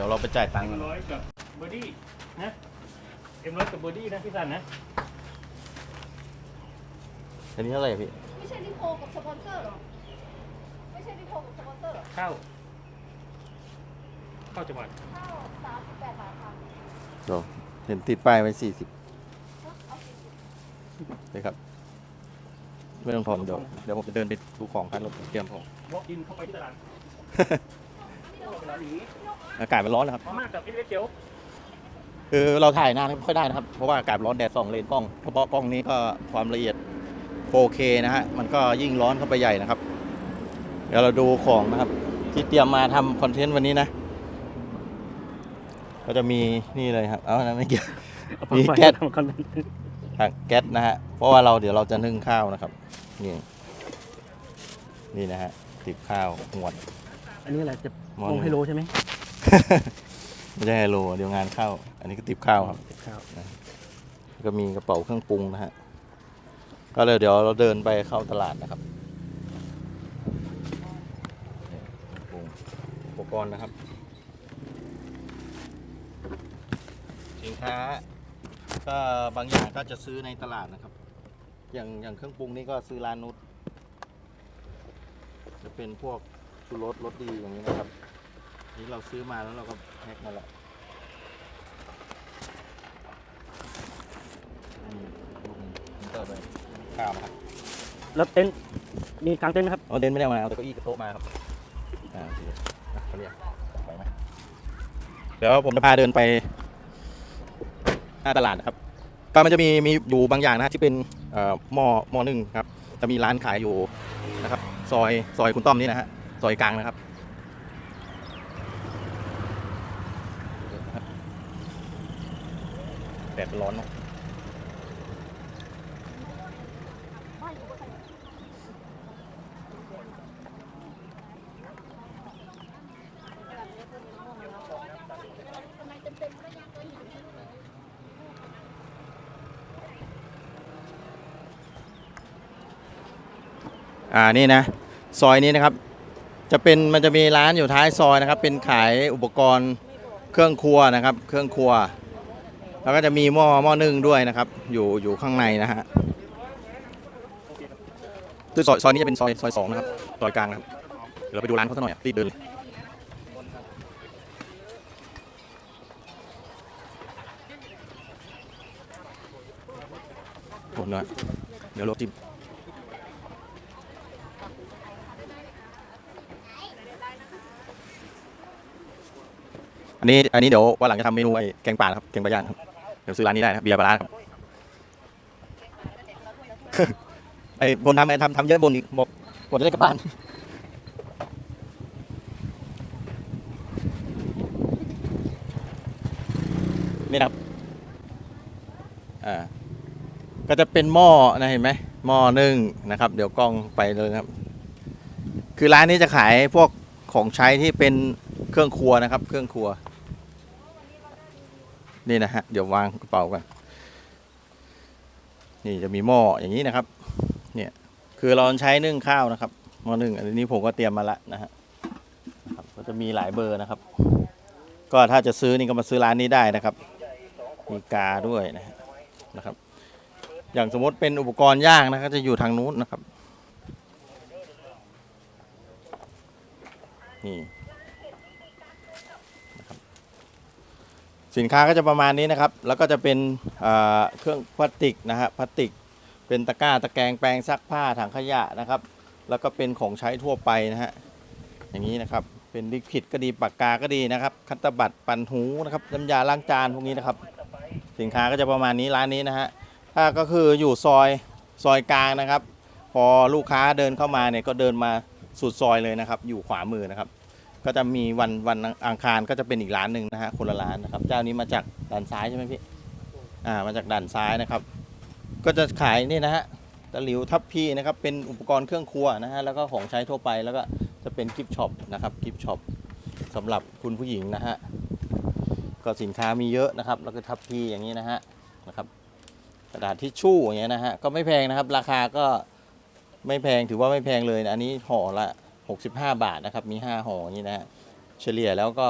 ดี๋ยวเราไปจ่ายตังค์เอ็กันมร้อยกับเบอร์ดี้นะเอ็มร้อยกับเบอร์ดี้นะพี่สันนะอันนี้เท่าไหร่พี่ไม่ใช่ดิโพกับสปอนเซอร์หรอไม่ใช่ดิโพกับสปอนเซอร์หรอเข้าเข้าจังหวัดข้าวสามสิบแปดบาทค่ะเดี๋ยวเห็นติดป้ายไว้สี่สิบเอาสี่สิบเลยครับไม่ต้องทอนเดี๋ยวเดี๋ยวผมจะเดินไปดูของกันเราเตรียมของวอล์กอินเข้าไปที่ตลาดเวลาหนี อากาศมันร้อนนะครับมาม่ากับพี่เล็กเจียวคือเราถ่ายนานไม่ค่อยได้นะครับ เพราะว่าอากาศร้อนแดดส่องเลนกล้องเฉพาะกล้องนี้ก็ความละเอียด 4K นะฮะมันก็ยิ่งร้อนเข้าไปใหญ่นะครับ เดี๋ยวเราดูของนะครับ ที่เตรียมมาทำคอนเทนต์วันนี้นะ ก็จะมีนี่เลยครับ เอานะไม่เกี่ยวมีแก๊สทำคอนเทนต์ถังแก๊สนะฮะเพราะว่าเราเดี๋ยวเราจะนึ่งข้าวนะครับนี่นี่นะฮะติบข้าวหวด อันนี้อะไรจะมองลงไฮโลใช่ไหม ไม่ใช่ไฮโลเดี๋ยวงานเข้า อันนี้ก็ติบข้าวครับข้าวแล้วก็มีกระเป๋าเครื่องปรุงนะฮะ ก็เลยเดี๋ยวเราเดินไปเข้าตลาดนะครับนี่เครื่องปรุงอุปกรณ์นะครับ สินค้า ก็บางอย่างก็จะซื้อในตลาดนะครับ อย่างอย่างเครื่องปรุงนี่ก็ซื้อร้านนุชจะเป็นพวก ชูรสรสดีอย่างนี้นะครับ นี่เราซื้อมาแล้วเราก็แพ็คมาแล้วอืมลูกหนึ่งผมเติมไปข้าวมาครับแล้วเต็นท์มีกางเต็นท์ไหมครับเอาเดินไม่ได้เอามาเอาแต่เก้าอี้กับโต๊ะมาครับอ่าโอเคอะเขาเรียกไปไหมเดี๋ยวผมจะพาเดินไปหน้าตลาดนะครับก็มันจะมีมีอยู่บางอย่างนะฮะที่เป็นเอ่อหม้อหม้อนึ่งครับ จะมีร้านขายอยู่นะครับ ซอยซอยคุณต้อมนี่นะฮะ ซอยกลางนะครับแดดร้อนเนอะอ่านี่นะ ซอยนี้นะครับ จะเป็นมันจะมีร้านอยู่ท้ายซอยนะครับ เป็นขายอุปกรณ์เครื่องครัวนะครับ เครื่องครัว แล้วก็จะมีหม้อหม้อนึ่งด้วยนะครับ อยู่อยู่ข้างในนะฮะคือซอยซอยนี้จะเป็นซอยซอยสองนะครับซอยกลางนะครับเดี๋ยวเราไปดูร้านเขาสักหน่อยอะรีบเดินเลยโอ้เนื้อเดี๋ยวรถจิ้ม อันนี้อันนี้เดี๋ยววันหลังจะทำเมนูไอ้แกงป่านะครับแกงปลาย่างครับเดี๋ยวซื้อร้านนี้ได้นะครับเบียร์ปลาร้าครับไอ้บนทำไอ้ทำทำเยอะบนอีกบอกบนจะได้กลับบ้านนี่นะครับอ่าก็จะเป็นหม้อนะเห็นไหมหม้อนึ่งนะครับ เดี๋ยวกล้องไปเลยนะครับ คือร้านนี้จะขายพวกของใช้ที่เป็นเครื่องครัวนะครับ เครื่องครัว นี่นะฮะเดี๋ยววางกระเป๋ากันนี่จะมีหม้ออย่างนี้นะครับ เนี่ยคือเราใช้นึ่งข้าวนะครับหม้อนึ่งอันนี้ผมก็เตรียมมาละนะฮะก็จะมีหลายเบอร์นะครับ ก็ถ้าจะซื้อนี่ก็มาซื้อร้านนี้ได้นะครับ มีกาด้วยนะนะครับ อย่างสมมติเป็นอุปกรณ์ย่างนะก็จะอยู่ทางนู้นนะครับ นี่นะครับ สินค้าก็จะประมาณนี้นะครับ แล้วก็จะเป็นเเครื่องพลาสติกนะฮะพลาสติก เป็นตะกร้าตะแกรงแปรงซักผ้าถังขยะนะครับ แล้วก็เป็นของใช้ทั่วไปนะฮะอย่างนี้นะครับเป็นลิควิดก็ดีปากกาก็ดีนะครับ คัตเตอร์บัตปันหูนะครับน้ำยาล้างจานพวกนี้นะครับ สินค้าก็จะประมาณนี้ร้านนี้นะฮะถ้าก็คืออยู่ซอยซอยกลางนะครับ พอลูกค้าเดินเข้ามาเนี่ยก็เดินมาสุดซอยเลยนะครับ อยู่ขวามือนะครับ ก็จะมีวันวันอังคารก็จะเป็นอีกร้านหนึ่งนะฮะคนละร้านนะครับ เจ้านี้มาจากด้านซ้ายใช่ไหมพี่อ่ามาจากด้านซ้ายนะครับ ก็จะขายนี่นะฮะตะหลิวทับพีนะครับเป็นอุปกรณ์เครื่องครัวนะฮะแล้วก็ของใช้ทั่วไปแล้วก็จะเป็นกิฟช็อปนะครับกิฟช็อปสำหรับคุณผู้หญิงนะฮะก็สินค้ามีเยอะนะครับ แล้วก็ทับพีอย่างนี้นะฮะนะครับ กระดาษทิชชู่อย่างเงี้ยนะฮะก็ไม่แพงนะครับ ราคาก็ไม่แพงถือว่าไม่แพงเลยนะอันนี้ห่อละ 65 บาทนะครับ มี 5ห่ออย่างนี้นะฮะเฉลี่ยแล้วก็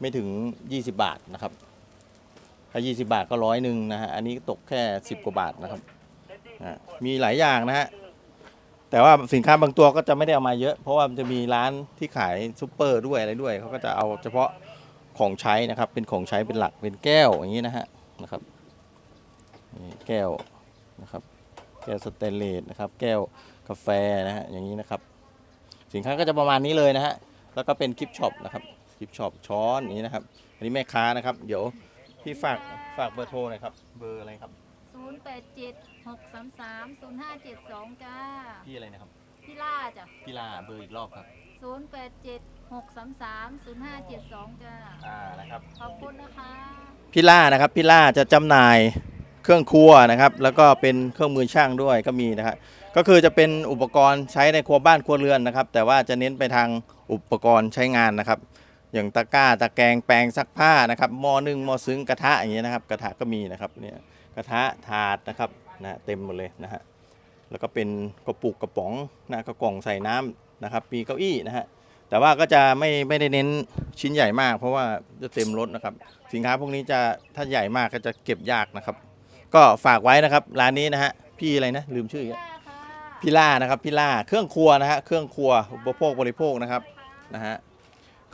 ไม่ถึง 20 บาทนะครับถ้า20 บาทก็ร้อยหนึ่งนะฮะอันนี้ตกแค่ 10 กว่าบาทนะครับอะมีหลายอย่างนะฮะแต่ว่าสินค้าบางตัวก็จะไม่ได้เอามาเยอะ เพราะว่ามันจะมีร้านที่ขายซูเปอร์ด้วยอะไรด้วยเขาก็จะเอาเฉพาะของใช้นะครับ เป็นของใช้เป็นหลักเป็นแก้วอย่างนี้นะฮะนะครับนี่แก้วนะครับ แก้วสเตนเลสนะครับ แก้วกาแฟนะฮะอย่างนี้นะครับ สินค้าก็จะประมาณนี้เลยนะฮะแล้วก็เป็นกิฟช็อปนะครับกิฟช็อปช้อนอย่างนี้นะครับ อันนี้แม่ค้านะครับ เดี๋ยวพี่ฝากฝากเบอร์โทรหน่อยครับเบอร์อะไรครับศูนย์แปดเจ็ดหกสามสามศูนย์ห้าเจ็ดสองจ้าพี่อะไรนะครับพี่ล่าจ้ะพี่ลาเบอร์อีกรอบครับศูนย์แปดเจ็ดหกสามสามศูนย์ห้าเจ็ดสองจ้าอ่านะครับขอบคุณนะคะ พี่ล่านะครับพี่ล่าจะจำหน่ายเครื่องครัวนะครับ แล้วก็เป็นเครื่องมือช่างด้วยก็มีนะครับ ก็คือจะเป็นอุปกรณ์ใช้ในครัวบ้านครัวเรือนนะครับ แต่ว่าจะเน้นไปทางอุปกรณ์ใช้งานนะครับ อย่างตะกร้าตะแกรงแปรงซักผ้านะครับหม้อนึ่งหม้อซึ้งกระทะอย่างเงี้ยนะครับ กระทะก็มีนะครับเนี่ยกระทะถาดนะครับนะเต็มหมดเลยนะฮะแล้วก็เป็นกระปุกกระป๋องนะกระกล่องใส่น้ำนะครับ มีเก้าอี้นะฮะแต่ว่าก็จะไม่ไม่ได้เน้นชิ้นใหญ่มาก เพราะว่าจะเต็มรถนะครับ สินค้าพวกนี้จะถ้าใหญ่มากก็จะเก็บยากนะครับ ก็ฝากไว้นะครับร้านนี้นะฮะพี่อะไรนะลืมชื่ออีกแล้ว พี่ล่านะครับพี่ล่าเครื่องครัวนะฮะเครื่องครัวอุปโภคบริโภคนะครับนะฮะ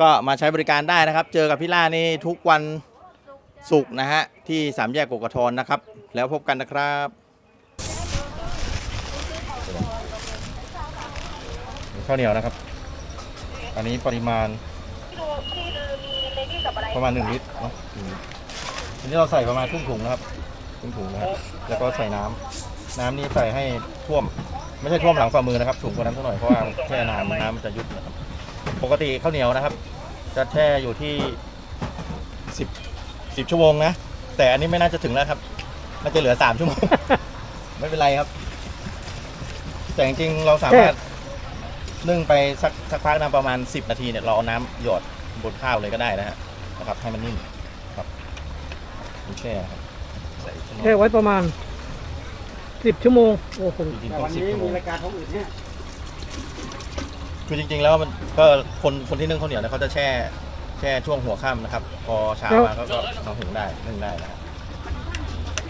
ก็มาใช้บริการได้นะครับ เจอกับพี่ล่านี่ทุกวันศุกร์นะฮะที่สามแยกกกทนนะครับ แล้วพบกันนะครับข้าวเหนียวนะครับ อันนี้ปริมาณประมาณหนึ่งลิตรเนาะอันนี้เราใส่ประมาณครึ่งถุงนะครับครึ่งถุงนะครับ แล้วก็ใส่น้ำน้ำนี่ใส่ให้ท่วม ไม่ใช่ท่วมหลังฝ่ามือนะครับสูงกว่านั้นสักหน่อยเพราะว่าแช่นานน้ำมันจะยุบนะครับปกติข้าวเหนียวนะครับ จะแช่อยู่ที่สิบสิบชั่วโมงนะแต่อันนี้ไม่น่าจะถึงแล้วครับน่าจะเหลือสามชั่วโมง ไม่เป็นไรครับ แต่จริงๆเราสามารถนึ่งไปสักสักพักนะประมาณ10นาทีเนี่ยเราเอาน้ำหยดบนข้าวเลยก็ได้นะฮะนะครับ ให้มันนิ่มครับแช่ครับแช่ไว้ประมาณ สิบชั่วโมง โอ้โห จริงๆต้องสิบชั่วโมงรายการของอื่นเนี่ยคือจริง ๆ แล้วมันก็คนคนที่นึ่งข้าวเหนียวเนี่ยเขาจะแช่แช่ช่วงหัวค่ำนะครับ พอเช้ามาเขาก็เอาหุงได้นึ่งได้นะครับ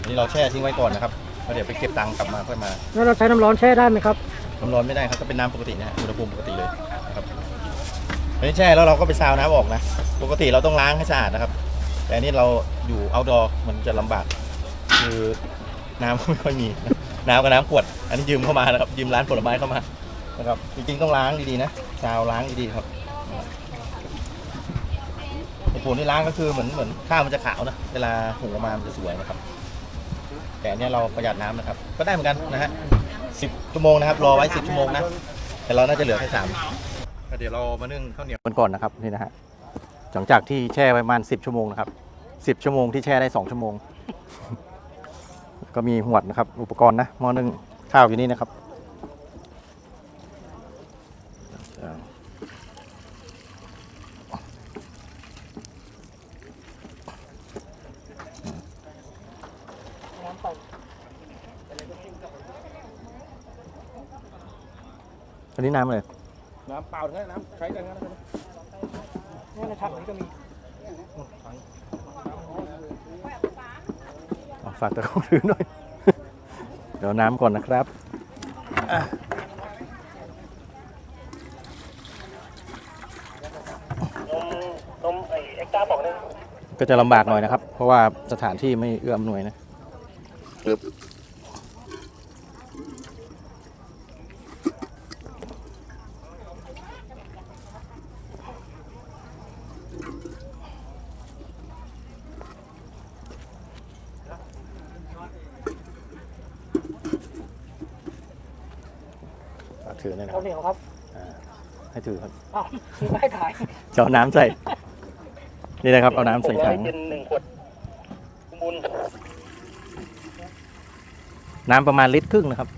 อันนี่เราแช่ทิ้งไว้ก่อนนะครับแล้วเดี๋ยวไปเก็บตังค์กลับมาค่อยมาแล้วเราใช้น้ำร้อนแช่ได้ไหมครับ น้ำร้อนไม่ได้ครับก็เป็นน้ำปกตินะฮะอุณหภูมิปกติเลยนะครับอันนี้แช่แล้วเราก็ไปซาวน้ำออกนะ ปกติเราต้องล้างให้สะอาดนะครับ แต่อันนี้เราอยู่เอาดอมันจะลำบาก คือน้ำไม่ค่อยมีน้ น้ำกับน้ำขวด อันนี้ยืมเข้ามานะครับ ยืมร้านผลไม้เข้ามานะครับ จริงๆต้องล้างดีๆนะซาวล้างดีๆครับไอ้ผลที่ล้างก็คือเหมือนเหมือนข้าวมันจะขาวนะ เวลาหุงออกมา มันจะสวยนะครับ แต่อันเนี้ยเราประหยัดน้ำนะครับ ก็ได้เหมือนกันนะฮะสิบชั่วโมงนะครับ รอไว้สิบชั่วโมงนะ แต่เราน่าจะเหลือแค่สามเดี๋ยวเรามานึ่งข้าวเหนียวกันก่อนนะครับนี่นะฮะ หลังจากที่แช่ไว้ประมาณสิบชั่วโมงนะครับสิบชั่วโมงที่แช่ได้สองชั่วโมง ก็มีหวดนะครับ อุปกรณ์นะหม้อนึ่งข้าวอยู่นี่นะครับอันนี้น้ำเลย น้ำเปล่าทั้งนั้นน้ำใช้กันทั้งนั้นนี่ในถังนี้ก็มี เอา ฝากตะกร้องถือหน่อย เดี๋ยวน้ำก่อนนะครับอะนมไอ้เอ็กซ์ต้าบอกเลยก็จะลำบากหน่อยนะครับ เพราะว่าสถานที่ไม่เอื้ออำนวยนะฝาก ถือหน่อยนะคข้ารับวเหนียวครับอ่าให้ถือครับอ้าวคือไม่ให้ถ่ายจะเอาน้ำใส่ นี่นะครับ เอาน้ำใส่ถัง เป็นหนึ่งขวดบุญน้ำประมาณลิตรครึ่งนะครับ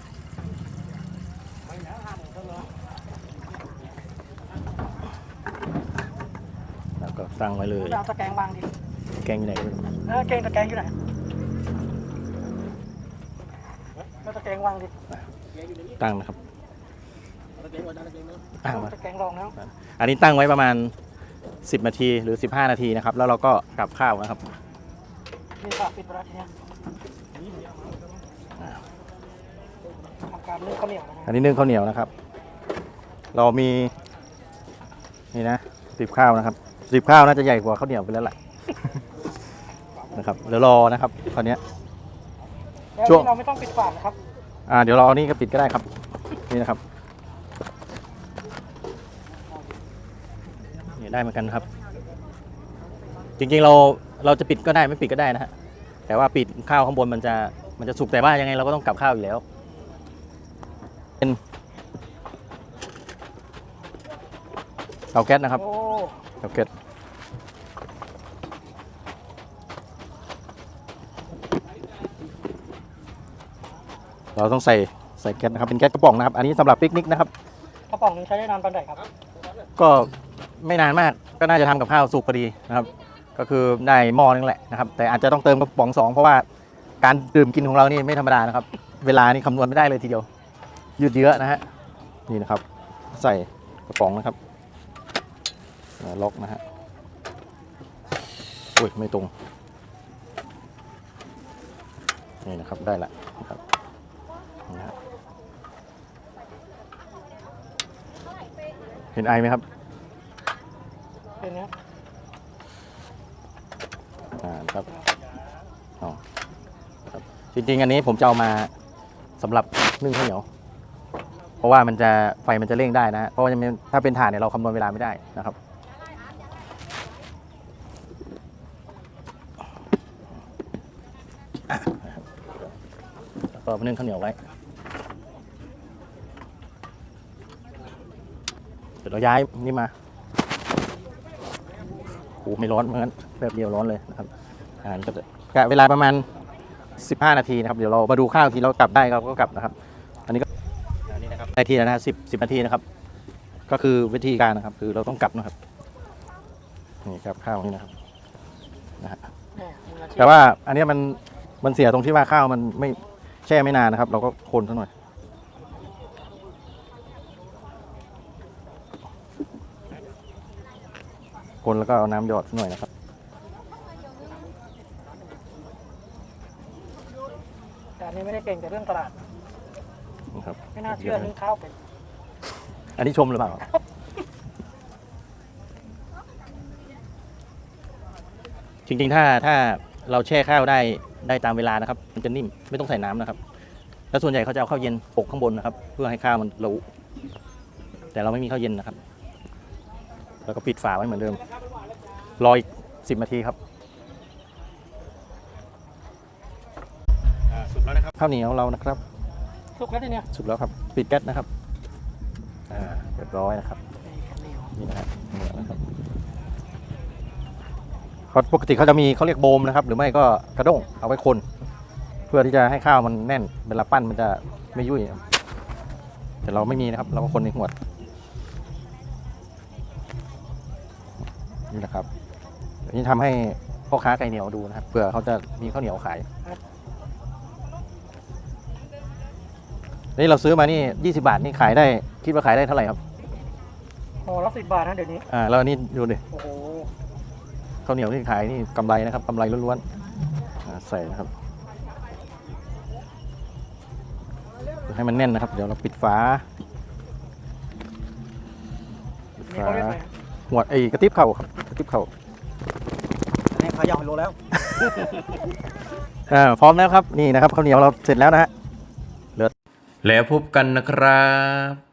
แล้วก็ตั้งไว้เลย เอาตะแกรงวางดิแกงอยู่ไหนไม่รู้แล้วตะแกรงตะแกรงอยู่ไหนแล้วตะแกรงวางดิตั้งนะครับ อะมาตะแกรงรองแล้วอันนี้ตั้งไว้ประมาณ 10 นาทีหรือ 15 นาทีนะครับ แล้วเราก็กลับข้าวนะครับมีฝาปิดประทีนี้ทำการนึ่งข้าวเหนียวนะอันนี้นึ่งข้าวเหนียวนะครับ เรามี นี่นะสิบข้าวนะครับสิบข้าวน่าจะใหญ่กว่าข้าวเหนียวไปแล้วแหละ นะครับเดี๋ยวรอนะครับคราวเนี้ย แล้วช่วง นี่เราไม่ต้องปิดฝานะครับ อ่าเดี๋ยวเราเอานี่ก็ปิดก็ได้ครับ นี่นะครับ ได้เหมือนกันครับ จริงๆเราเราจะปิดก็ได้ไม่ปิดก็ได้นะฮะแต่ว่าปิดข้าวข้างบนมันจะมันจะสุกแต่ว่ายังไงเราก็ต้องกลับข้าวอยู่แล้วเป็นเตาแก๊สนะครับโอ้เตาแก๊สเราต้องใส่ใส่แก๊สนะครับเป็นแก๊สกระป๋องนะครับ อันนี้สำหรับปิกนิกนะครับกระป๋องนึงใช้ได้นานปานใดครับ ก็ ไม่นานมากก็น่าจะทำกับข้าวสุกพอดีนะครับ ก็คือได้หม้อนึงแหละนะครับ แต่อาจจะต้องเติมกระป๋องสองเพราะว่าการดื่มกินของเรานี่ไม่ธรรมดานะครับ เวลานี่คำนวณไม่ได้เลยทีเดียว ยืดเยื้อนะฮะนี่นะครับ ใส่กระป๋องนะครับล็อกนะฮะอุ้ยไม่ตรงนี่นะครับได้ละนะครับนี่นะฮะเห็นไอไหมครับ เป็นนี้ยอ่าครับอ๋อครับจริงๆ อันนี้ผมจะเอามาสำหรับนึ่งข้าวเหนียว เพราะว่ามันจะไฟมันจะเร่งได้นะฮะเพราะว่าถ้าเป็นถ่านเนี่ยเราคำนวณเวลาไม่ได้นะครับ แล้วก็นึ่งข้าวเหนียวไว้เดี๋ยวเราย้ายนี่มา หไม่ร้อนเหมือนกันแบบเดียวร้อนเลยนะครับอ่านี่ก็จะกะเวลาประมาณ 15 นาทีนะครับ เดี๋ยวเรามาดูข้าวทีเรากลับได้เราก็กลับนะครับ อันนี้ก็อันนี้นะครับได้ทีแล้วนะสิบสิบนาทีนะครับ ก็คือวิธีการนะครับ คือเราต้องกลับนะครับนี่ครับข้าวนี่นะครับนะฮะแต่ว่าอันนี้มันมันเสียตรงที่ว่าข้าวมันไม่แช่ไม่นานนะครับ เราก็คนซะหน่อย คนแล้วก็เอาน้ำหยอดซะหน่อยนะครับ แต่อันนี้ไม่ได้เก่งแต่เรื่องตลาดนะครับไม่น่าเชื่อนึ่งข้าวเป็นอันนี้ชมหรือเปล่า จริงๆ ถ้าถ้าเราแช่ข้าวได้ได้ตามเวลานะครับ มันจะนิ่มไม่ต้องใส่น้ำนะครับ แล้วส่วนใหญ่เขาจะเอาข้าวเย็นปกข้างบนนะครับ เพื่อให้ข้าวมันระอุแต่เราไม่มีข้าวเย็นนะครับ แล้วก็ปิดฝาไว้เหมือนเดิม รออีกสิบนาทีครับสุกแล้วนะครับข้าวเหนียวเรานะครับสุกแล้วทีเนี้ยสุกแล้วครับ ปิดแก๊สนะครับอ่าเรียบร้อยนะครับนี่ข้าวเหนียวนี่นะฮะนี่นะครับเขาปกติเขาจะมีเขาเรียกโบมนะครับ หรือไม่ก็กระด้งเอาไว้คน เพื่อที่จะให้ข้าวมันแน่นเวลาปั้นมันจะไม่ยุ่ยครับแต่เราไม่มีนะครับ เราก็คนในหัวด นี่นะครับเดี๋ยวนี้ทำให้พ่อค้าไก่เหนียวดูนะครับเผื่อเขาจะมีข้าวเหนียวขายนี่เราซื้อมานี่20 บาทนี่ขายได้คิดว่าขายได้เท่าไหร่ครับห่อละสิบบาทนะเดี๋ยวนี้ อ่าแล้วอันนี่ดูดิโอ้โหข้าวเหนียวที่ขายนี่กำไรนะครับกำไรล้วนๆอ่าใส่นะครับให้มันแน่นนะครับ เดี๋ยวเราปิดฝาปิดนี่ฝาเขาเรียกอะไร หัวไอ้กระติบเข่าครับกระติบเข่าอันนี้ขายาวโลแล้วอ่าพร้อมแล้วครับนี่นะครับข้าวเหนียวเราเสร็จแล้วนะฮะแล้วพบกันนะครับ